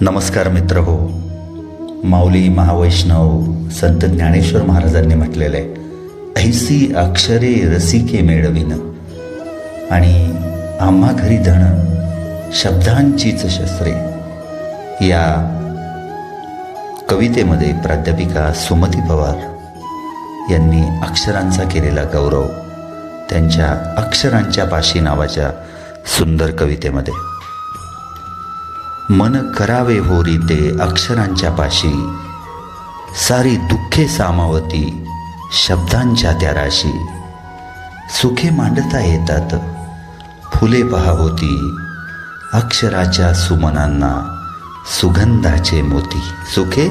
नमस्कार मित्र हो. माऊली महावैष्णव संत ज्ञानेश्वर महाराजांनी म्हटलेलं आहे ऐसी अक्षरे रसिके मेळविन. आणि आम्हा घरी धन शब्दांचीच शस्त्रे. या कवितेमध्ये प्राध्यापिका सुमती पवार यांनी अक्षरांचा केलेला गौरव त्यांच्या अक्षरांच्या पाशी नावाच्या सुंदर कवितेमध्ये. मन करावे होरी ते अक्षरांच्या पाशी. सारी दुःखे सामावती शब्दांच्या त्या राशी. सुखे मांडता येतात फुले पहा होती. अक्षराच्या सुमनांना सुगंधाचे मोती. सुखे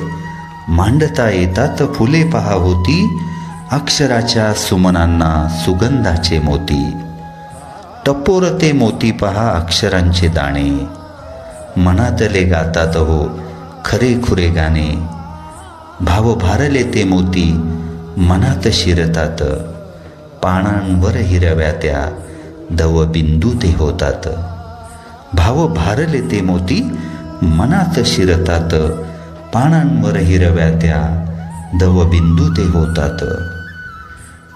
मांडता येतात फुले पहा होती. अक्षराच्या सुमनांना सुगंधाचे मोती. टपोरते मोती पहा अक्षरांचे दाणे. मनातले गातात हो खरे खुरे गाणे. भाव भारले ते मोती मनात शिरतात. पानांवर हिरव्या त्या दवबिंदू ते होतात. भाव भारले ते मोती मनात शिरतात. पानांवर हिरव्या त्या दवबिंदू ते होतात.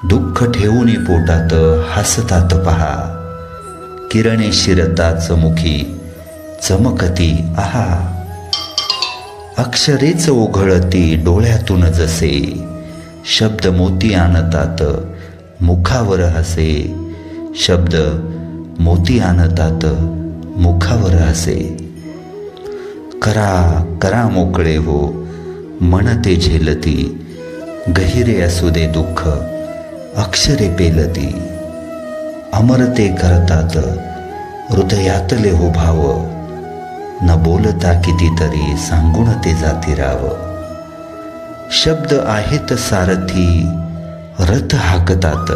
दुःख ठेवून पोटात हसतात पहा. किरणे शिरताच मुखी चमकती आहा. अक्षरेच ओघळती डोळ्यातून जसे. शब्द मोती आणतात मुखावर हसे. शब्द मोती आणतात मुखावर हसे. करा करा मोकळे हो मन ते झेलती. गहिरे असू दे दुःख अक्षरे पेलती. अमरते करतात हृदयातले हो भाव. न बोलता कितीतरी सांगून ते जाती राव शब्द आहेत सारथी रथ हाकतात.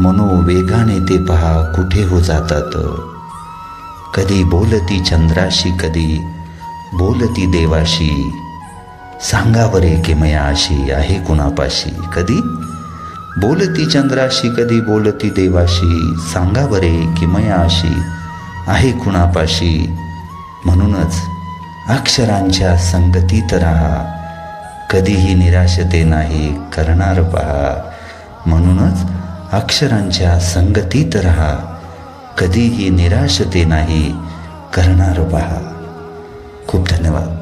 मनोवेगाने ते पहा कुठे हो जातात. कधी बोलती चंद्राशी कधी बोलती देवाशी. सांगा बरे किमया आहे कुणापाशी. कधी बोलती चंद्राशी कधी बोलती देवाशी. सांगा बरे किमया आहे कुणापाशी. म्हणूनच अक्षरांच्या संगतीत राहा. कधीही निराशते नाही करणार पहा. म्हणूनच अक्षरांच्या संगतीत राहा. कधीही निराशते नाही करणार पहा. खूप धन्यवाद.